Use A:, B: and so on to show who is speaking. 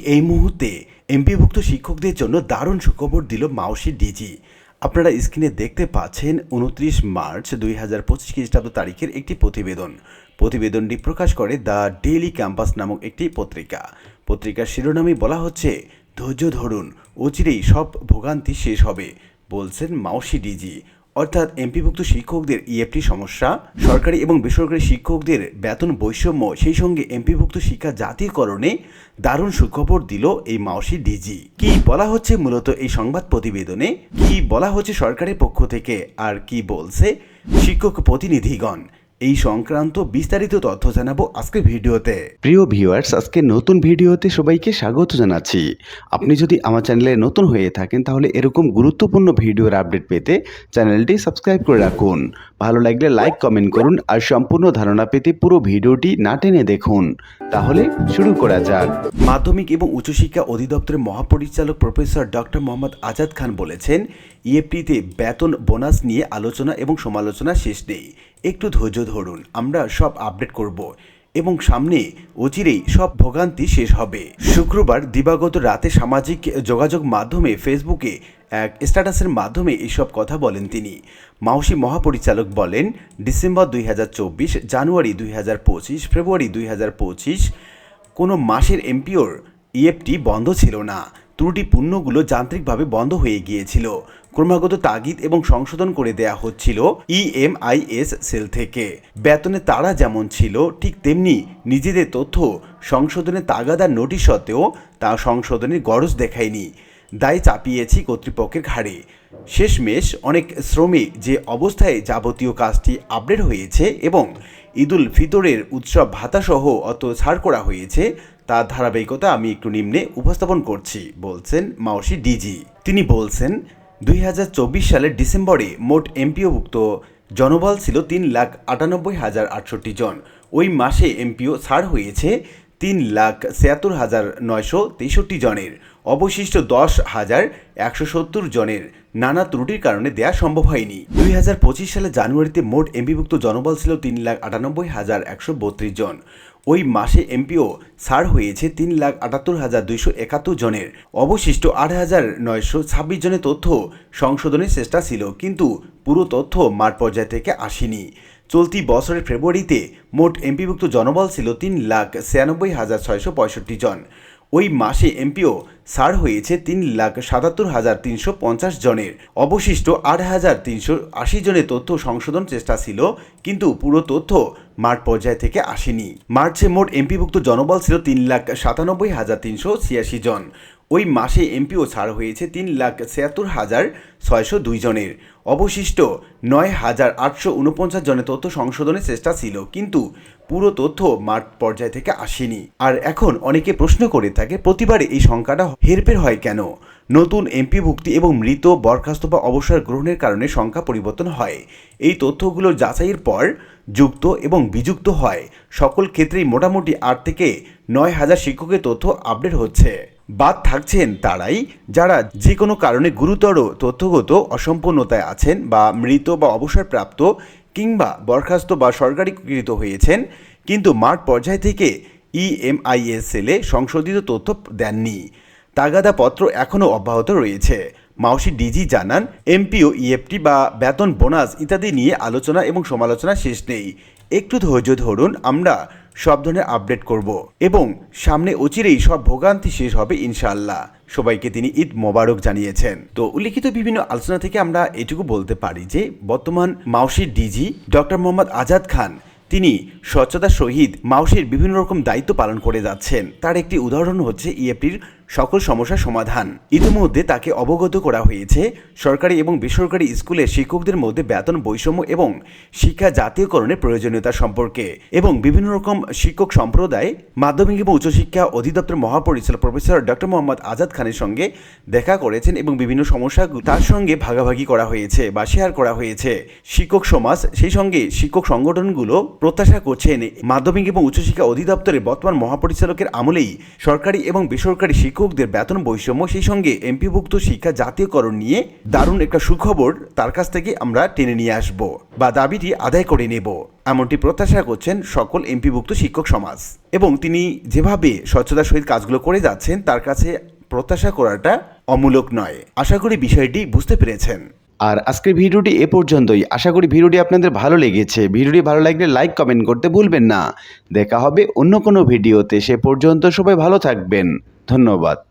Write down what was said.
A: এই মুহূর্তে এমপিভুক্ত শিক্ষকদের জন্য দারুণ সুখবর দিল মাউসি ডিজি। আপনারা স্ক্রিনে দেখতে পাচ্ছেন উনত্রিশ মার্চ দুই হাজার পঁচিশ খ্রিস্টাব্দ তারিখের একটি প্রতিবেদন। প্রতিবেদনটি প্রকাশ করে দ্য ডেইলি ক্যাম্পাস নামক একটি পত্রিকা। পত্রিকার শিরোনামে বলা হচ্ছে, ধৈর্য ধরুন, অচিরেই সব ভোগান্তি শেষ হবে বলছেন মাউসি ডিজি। অর্থাৎ এমপিভুক্ত শিক্ষকদের ইএফটি সমস্যা, সরকারি এবং বেসরকারি শিক্ষকদের বেতন বৈষম্য, সেই সঙ্গে এমপিভুক্ত শিক্ষা জাতীয়করণে দারুণ সুখবর দিল এই মাওসি ডিজি। কি বলা হচ্ছে মূলত এই সংবাদ প্রতিবেদনে? কি বলা হচ্ছে সরকারের পক্ষ থেকে? আর কি বলছে শিক্ষক প্রতিনিধিগণ? এই সংক্রান্ত বিস্তারিত তথ্য জানাব আজকে ভিডিওতে। প্রিয় ভিউয়ার্স আজকে নতুন ভিডিওতে সবাইকে স্বাগত জানাচ্ছি। আপনি যদি আমার চ্যানেলে নতুন হয়ে থাকেন তাহলে এরকম গুরুত্বপূর্ণ ভিডিওর আপডেট পেতে চ্যানেলটি সাবস্ক্রাইব করে রাখুন। ভালো লাগলে লাইক কমেন্ট করুন আর সম্পূর্ণ ধারণা পেতে পুরো ভিডিওটি না টেনে দেখুন। তাহলে শুরু করা যাক। মাধ্যমিক এবং উচ্চশিক্ষা অধিদপ্তরের মহাপরিচালক প্রফেসর ডক্টর মোহাম্মদ আজাদ খান বলেছেন ইএফটিতে বেতন বোনাস নিয়ে আলোচনা এবং সমালোচনা শেষ নেই। একটু ধৈর্য ধরুন, আমরা সব আপডেট করব এবং সামনে অচিরেই সব ভোগান্তি শেষ হবে। শুক্রবার দিবাগত রাতে সামাজিক যোগাযোগ মাধ্যমে ফেসবুকে এক স্ট্যাটাসের মাধ্যমে এসব কথা বলেন তিনি। মাউসি মহাপরিচালক বলেন, ডিসেম্বর দুই হাজার চব্বিশ, জানুয়ারি দুই হাজার পঁচিশ, ফেব্রুয়ারি দুই হাজার পঁচিশ, কোনো মাসের এমপিওর ইএফটি বন্ধ ছিল না। ত্রুটিপূর্ণগুলো যান্ত্রিকভাবে বন্ধ হয়ে গিয়েছিল। ক্রমাগত তাগিদ এবং সংশোধন করে দেয়া হচ্ছিল ইএমআইএস সেল থেকে। বেতনে তারা যেমন ছিল, ঠিক তেমনি নিজেদের তথ্য সংশোধনের তাগাদার নোটিশ সত্ত্বেও তা সংশোধনের গরজ দেখায়নি। দায় চাপিয়েছি কর্তৃপক্ষের ঘাড়ে। শেষমেশ অনেক শ্রমিক যে অবস্থায় যাবতীয় কাজটি আপডেট হয়েছে এবং ঈদুল ফিতরের উৎসব ভাতাসহ অত ছাড় করা হয়েছে তার ধারাবাহিকতা আমি একটু নিম্নে উপস্থাপন করছি, বলছেন মাওসি ডিজি। তিনি বলছেন, দুই হাজার চব্বিশ সালের ডিসেম্বরে মোট এমপিওভুক্ত জনবল ছিল তিন লাখ আটানব্বই হাজার আটষট্টি জন। ওই মাসে এমপিও ছাড় হয়েছে তিন লাখ ছিয়াত্তর হাজার নয়শো তেষট্টি জনের। অবশিষ্ট দশ হাজার একশো সত্তর জনের। নানা ত্রুটির কারণে দেয়া সম্ভব হয়নি। দুই হাজার পঁচিশ সালে জানুয়ারিতে মোট এমপিভুক্ত জনবল ছিল তিন লাখ আটানব্বই হাজার একশো বত্রিশ জন। ওই মাসে এমপিও ছাড় হয়েছে তিন লাখ আটাত্তর হাজার দুইশো একাত্তর জনের। অবশিষ্ট আট হাজার নয়শো ছাব্বিশ জনের তথ্য সংশোধনের চেষ্টা ছিল, কিন্তু পুরো তথ্য মাঠ পর্যায় থেকে আসেনি। চলতি বছরের ফেব্রুয়ারিতে মোট এমপিভুক্ত জনবল ছিল তিন লাখ ছিয়ানব্বই হাজার ছয়শো পঁয়ষট্টি জন। ওই মাসে এমপিও ছাড় হয়েছে তিন লাখ সাতাত্তর হাজার তিনশো পঞ্চাশ জনের। অবশিষ্ট আট হাজার তিনশো আশি জনের তথ্য সংশোধন চেষ্টা ছিল, কিন্তু পুরো তথ্য মাঠ পর্যায় থেকে আসেনি। মার্চে মোট এমপিভুক্ত জনবল ছিল তিন লাখ সাতানব্বই হাজার তিনশো ছিয়াশি জন। ওই মাসে এমপিও ছাড় হয়েছে তিন লাখ ছিয়াত্তর হাজার ছয়শো দুই জনের। অবশিষ্ট নয় হাজার আটশো উনপঞ্চাশ জনের তথ্য সংশোধনের চেষ্টা ছিল, কিন্তু পুরো তথ্য মাঠ পর্যায় থেকে আসেনি। আর এখন অনেকে প্রশ্ন করে থাকে, প্রতিবারে এই সংখ্যাটা হেরফের হয় কেন? নতুন এমপি ভুক্তি এবং মৃত বরখাস্ত বা অবসর গ্রহণের কারণে সংখ্যা পরিবর্তন হয়। এই তথ্যগুলো যাচাইয়ের পর যুক্ত এবং বিযুক্ত হয়। সকল ক্ষেত্রেই মোটামুটি আট থেকে নয় হাজার শিক্ষকের তথ্য আপডেট হচ্ছে। বাদ থাকছেন তারাই, যারা যে কোনো কারণে গুরুতর তথ্যগত অসম্পূর্ণতায় আছেন বা মৃত বা অবসরপ্রাপ্ত কিংবা বরখাস্ত বা সরকারিকৃত হয়েছেন, কিন্তু মাঠ পর্যায় থেকে ইএমআইএস সেলে সংশোধিত তথ্য দেননি। তাগাদা পত্র এখনও অব্যাহত রয়েছে। মাউসি ডিজি জানান, এমপিও, ইএফটি বা বেতন, বোনাস ইত্যাদি নিয়ে আলোচনা এবং সমালোচনা শেষ নেই। একটু ধৈর্য ধরুন, আমরা সব ধরনের আপডেট করব। এবং সামনে অচিরেই সব ভোগান্তি শেষ হবে ইনশাআল্লাহ। সবাইকে তিনি ঈদ মোবারক জানিয়েছেন। তো উল্লিখিত বিভিন্ন আলোচনা থেকে আমরা এটুকু বলতে পারি যে, বর্তমান মাউসির ডিজি ডক্টর মোহাম্মদ আজাদ খান, তিনি স্বচ্ছতা সহিত মাউসির বিভিন্ন রকম দায়িত্ব পালন করে যাচ্ছেন। তার একটি উদাহরণ হচ্ছে ইএফটির সকল সমস্যার সমাধান। ইতিমধ্যে তাকে অবগত করা হয়েছে, সরকারি এবং বেসরকারি স্কুলের শিক্ষকদের মধ্যে বেতন, বৈষম্য এবং শিক্ষা জাতীয়করণের প্রয়োজনীয়তা সম্পর্কে এবং বিভিন্ন রকম শিক্ষক সম্প্রদায়, মাধ্যমিক এবং উচ্চশিক্ষা অধিদপ্তর মহাপরিচালক প্রফেসর ডক্টর মোহাম্মদ আজাদ খানের সঙ্গে দেখা করেছেন এবং বিভিন্ন সমস্যা তার সঙ্গে ভাগাভাগি করা হয়েছে বা শেয়ার করা হয়েছে। শিক্ষক সমাজ, সেই সঙ্গে শিক্ষক সংগঠনগুলো প্রত্যাশা করছেন, মাধ্যমিক এবং উচ্চশিক্ষা অধিদপ্তরের বর্তমান মহাপরিচালকের আমলেই সরকারি এবং বেসরকারি শিক্ষক শিক্ষকদের বেতন বৈষম্য, সেই সঙ্গে এমপিভুক্ত শিক্ষা জাতীয়করণ নিয়ে দারুণ একটা সুখবর তার কাছ থেকে আমরা টেনে নিয়ে আসব বা দাবিটি আদায় করে নেব। এমনটি প্রত্যাশা করছেন সকল এমপিভুক্ত শিক্ষক সমাজ। এবং তিনি যেভাবে স্বচ্ছতার সহিত কাজগুলো করে যাচ্ছেন, তার কাছে প্রত্যাশা করাটা অমূলক নয়। আশা করি বিষয়টি বুঝতে পেরেছেন।
B: আর আজকের ভিডিওটি এ পর্যন্তই। আশা করি ভিডিওটি আপনাদের ভালো লেগেছে। ভিডিওটি ভালো লাগলে লাইক, কমেন্ট করতে ভুলবেন না। দেখা হবে অন্য কোনো ভিডিওতে। সে পর্যন্ত সবাই ভালো থাকবেন। ধন্যবাদ।